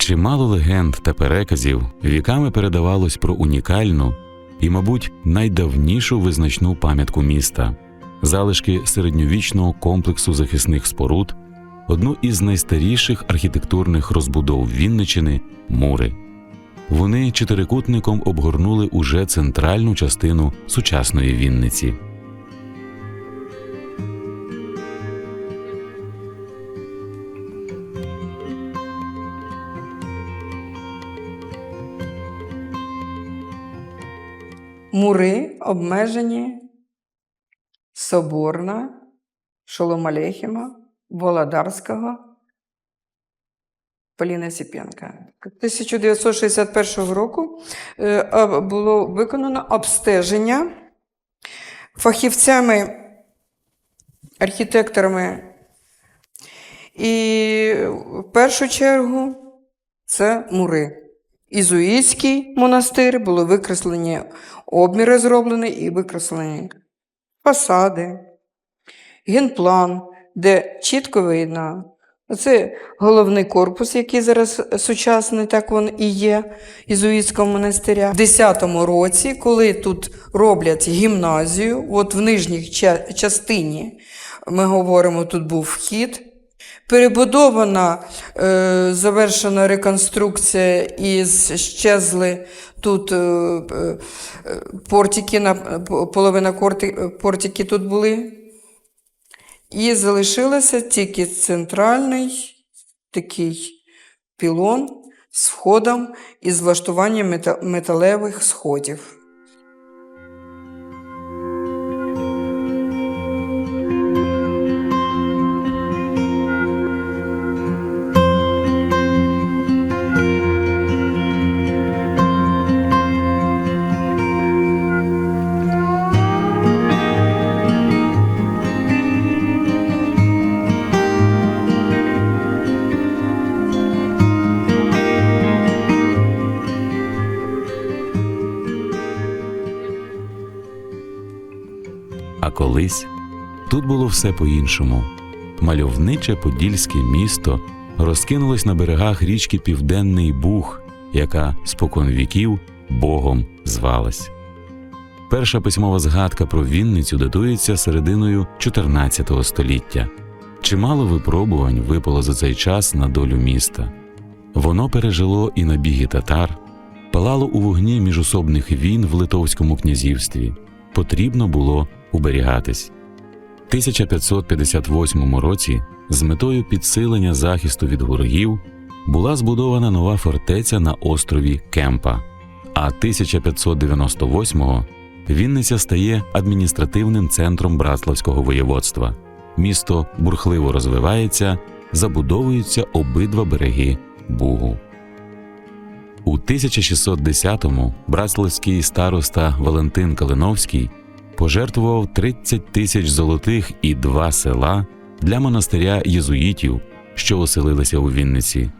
Чимало легенд та переказів віками передавалось про унікальну і, мабуть, найдавнішу визначну пам'ятку міста залишки середньовічного комплексу захисних споруд, одну із найстаріших архітектурних розбудов Вінничини мури. Вони чотирикутником обгорнули уже центральну частину сучасної Вінниці. Мури обмежені Соборна, Шоломалехіма, Володарського, Поліна Сіпенка. 1961 року е, було виконано обстеження фахівцями, архітекторами. І в першу чергу це мури. Ізуїтський монастир були викреслені обміри зроблені і викреслені фасади, генплан, де чітко видно. Це головний корпус, який зараз сучасний, так він і є, Ізуїтського монастиря. В 10-му році, коли тут роблять гімназію, от в нижній частині, ми говоримо, тут був вхід. Перебудована, е, завершена реконструкція і щезли тут е, е, портики, на, половина портики тут були. І залишилося тільки центральний такий пілон з входом і з влаштуванням металевих сходів. Колись тут було все по-іншому. Мальовниче подільське місто розкинулось на берегах річки Південний Буг, яка спокон віків Богом звалась. Перша письмова згадка про Вінницю датується серединою 14 століття. Чимало випробувань випало за цей час на долю міста. Воно пережило і набіги татар, палало у вогні міжособних війн в Литовському князівстві. Потрібно було уберігатись. 1558 році з метою підсилення захисту від ворогів була збудована нова фортеця на острові Кемпа, а 1598-го Вінниця стає адміністративним центром Братславського воєводства. Місто бурхливо розвивається, забудовуються обидва береги Бугу. У 1610-му братславський староста Валентин Калиновський пожертвував 30 тисяч золотих і два села для монастиря єзуїтів, що оселилися у Вінниці.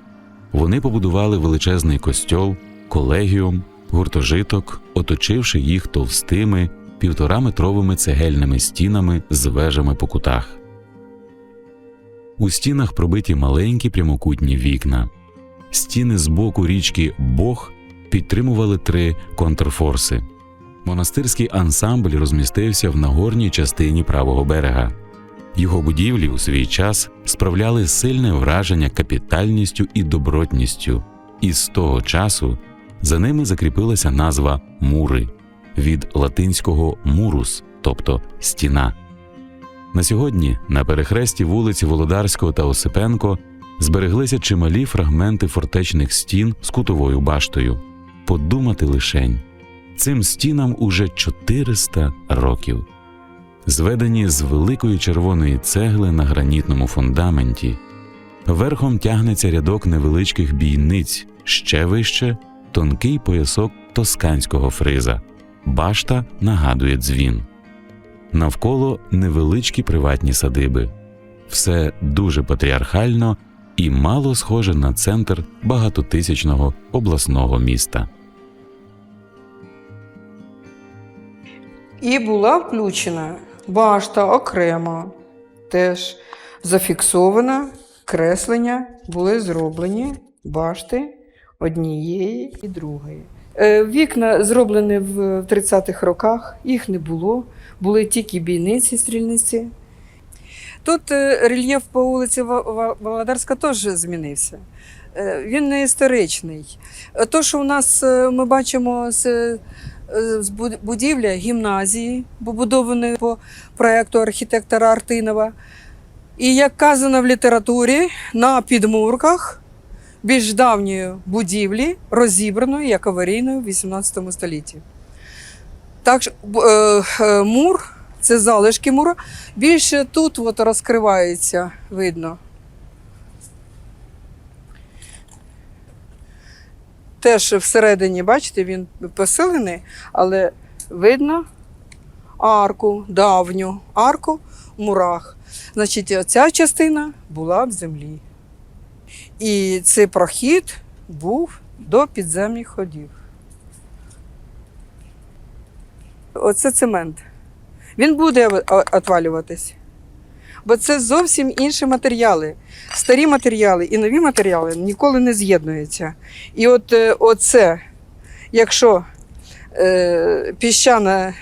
Вони побудували величезний костьол, колегіум, гуртожиток, оточивши їх товстими півтораметровими цегельними стінами з вежами по кутах. У стінах пробиті маленькі прямокутні вікна. Стіни з боку річки Бог підтримували три контрфорси. Монастирський ансамбль розмістився в нагорній частині правого берега. Його будівлі у свій час справляли сильне враження капітальністю і добротністю, і з того часу за ними закріпилася назва мури від латинського мурус, тобто стіна. На сьогодні на перехресті вулиці Володарського та Осипенко збереглися чималі фрагменти фортечних стін з кутовою баштою. Подумати лишень. Цим стінам уже 400 років. Зведені з великої червоної цегли на гранітному фундаменті. Верхом тягнеться рядок невеличких бійниць, ще вище тонкий поясок тосканського фриза. Башта нагадує дзвін. Навколо невеличкі приватні садиби. Все дуже патріархально і мало схоже на центр багатотисячного обласного міста. І була включена башта окремо, теж зафіксована, креслення були зроблені башти однієї і другої. Е, Вікна зроблені в 30-х роках, їх не було, були тільки бійниці, стрільниці. Тут е, рельєф по вулиці Володарська теж змінився. Е, Він не історичний. То, що у нас ми бачимо з, будівля гімназії, побудованої по проєкту архітектора Артинова. І як казано в літературі, на підмурках більш давньої будівлі, розібраної як аварійною в 18 столітті. Так, е, е, мур, це залишки мура, більше тут от розкривається, видно. Теж всередині, бачите, він посилений, але видно арку, давню арку мурах. Значить, ця частина була в землі. І цей прохід був до підземних ходів. Оце цемент. Він буде отвалюватись. Бо це зовсім інші матеріали. Старі матеріали і нові матеріали ніколи не з'єднуються. І от е, оце, якщо е, піщана,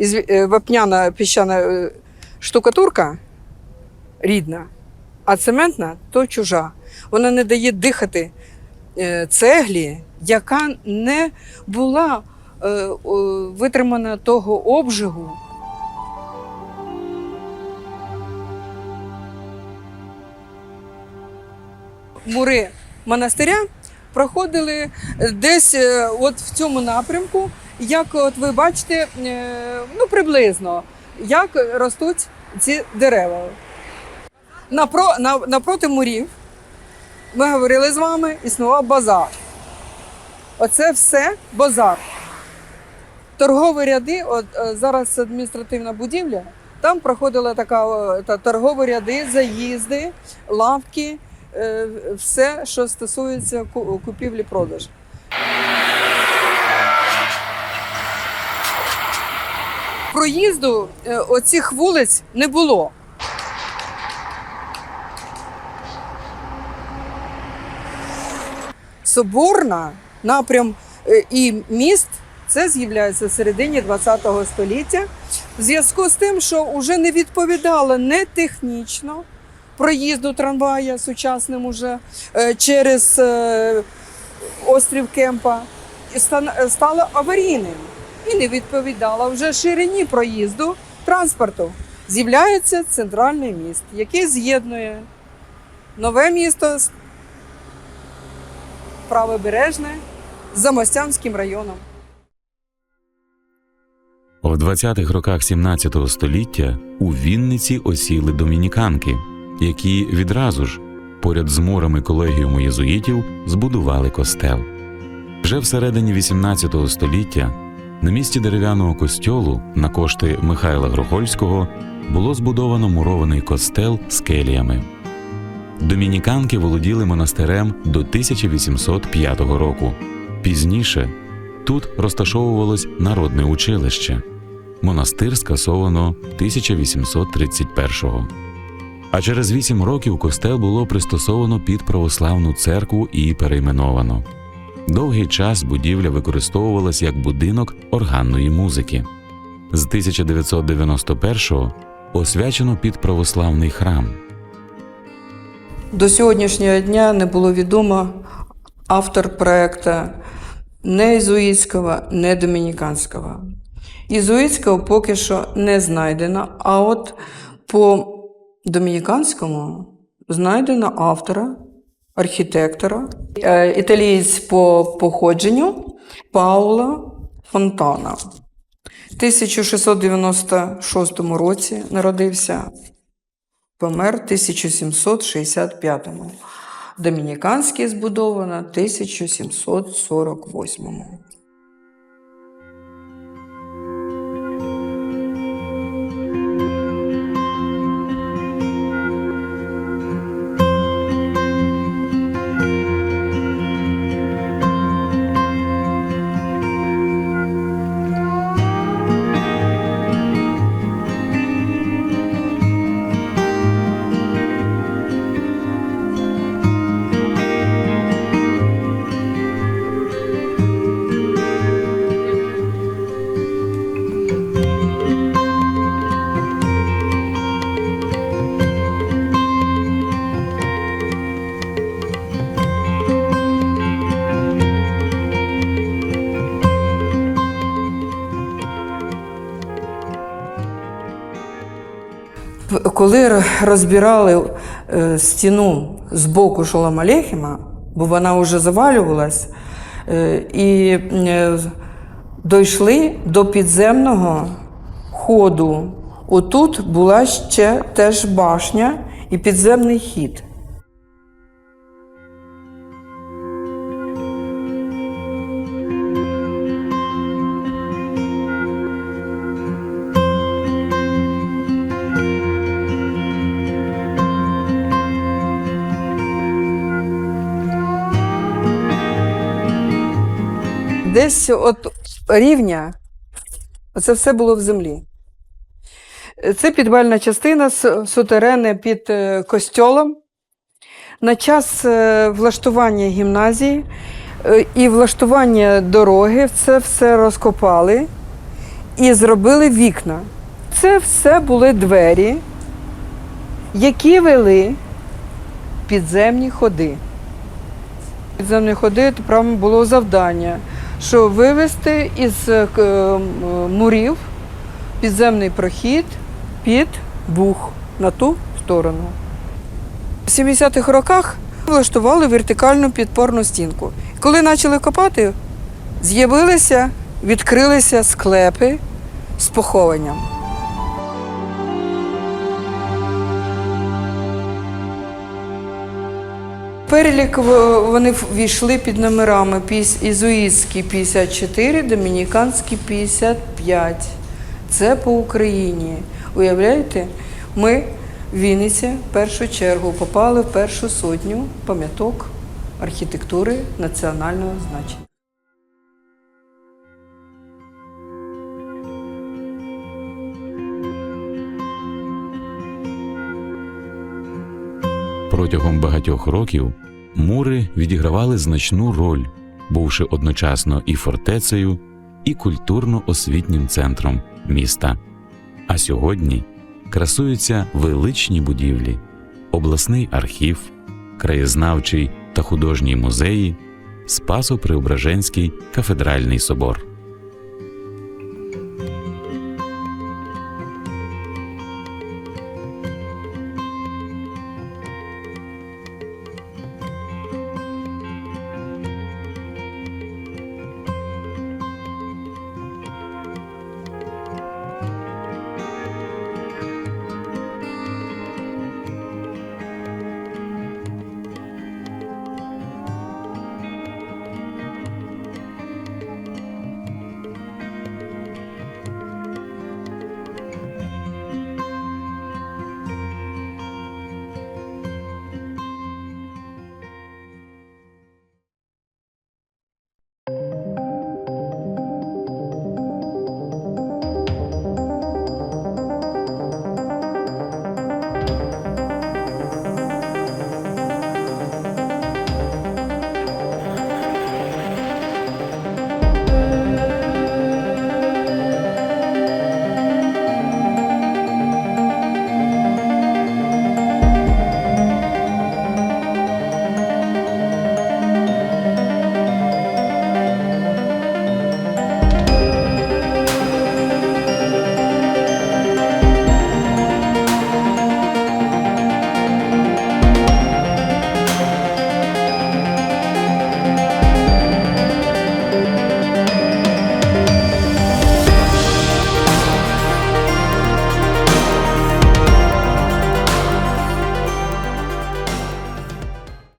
е, вапняна піщана е, штукатурка рідна, а цементна то чужа. Вона не дає дихати цеглі, яка не була витримана того обжигу. Мури монастиря проходили десь е, от в цьому напрямку, як от ви бачите, е, ну приблизно, як ростуть ці дерева. Напро, на, напроти мурів ми говорили з вами, існував базар. Оце все базар. Торгові ряди, от е, зараз адміністративна будівля, там проходила така та, торгові ряди, заїзди, лавки, все, що стосується ку- купівлі-продажу. Проїзду е, оцих вулиць не було. Соборна напрям е, і міст це з'являється в середині ХХ століття в зв'язку з тим, що вже не відповідало не технічно проїзду трамвая сучасним уже е, через е, острів Кемпа і стало аварійним і не відповідало вже ширині проїзду транспорту. З'являється центральний міст, який з'єднує нове місто правобережне з Замостянським районом. В 20-х роках 17 століття у Вінниці осіли домініканки, які відразу ж, поряд з мурами колегіуму єзуїтів, збудували костел. Вже всередині 18 століття на місці дерев'яного костьолу на кошти Михайла Грохольського було збудовано мурований костел з келіями. Домініканки володіли монастирем до 1805 року. Пізніше тут розташовувалось народне училище. Монастир скасовано 1831-го. А через вісім років костел було пристосовано під православну церкву і перейменовано. Довгий час будівля використовувалась як будинок органної музики. З 1991-го освячено під православний храм. До сьогоднішнього дня не було відомо автор проекту не ізуїтського, не домініканського. Ізуїтського поки що не знайдено, а от по домініканському знайдено автора, архітектора, е, італієць по походженню Паула Фонтана. В 1696 році народився помер 1765-му. Домініканський збудовано в 1748-му. Коли розбирали е, стіну з боку Шолома Лехіма, бо вона вже завалювалась, е, і е, дійшли до підземного ходу. Отут була ще теж башня і підземний хід. Десь от рівня, це все було в землі. Це підвальна частина, сутерени під е, костьолом. На час е, влаштування гімназії е, і влаштування дороги це все розкопали і зробили вікна. Це все були двері, які вели підземні ходи. Підземні ходи прямо було завдання, що вивести із е, е, мурів підземний прохід під бух на ту сторону. В 70-х роках влаштували вертикальну підпорну стінку. Коли почали копати, з'явилися, відкрилися склепи з похованням. Перелік вони ввійшли під номерами ізуїтський 54, домініканський 55. Це по Україні. Уявляєте, ми в Вінниці в першу чергу попали в першу сотню пам'яток архітектури національного значення. Протягом багатьох років мури відігравали значну роль, бувши одночасно і фортецею, і культурно-освітнім центром міста. А сьогодні красуються величні будівлі, обласний архів, краєзнавчий та художній музеї, Спасо-Преображенський кафедральний собор.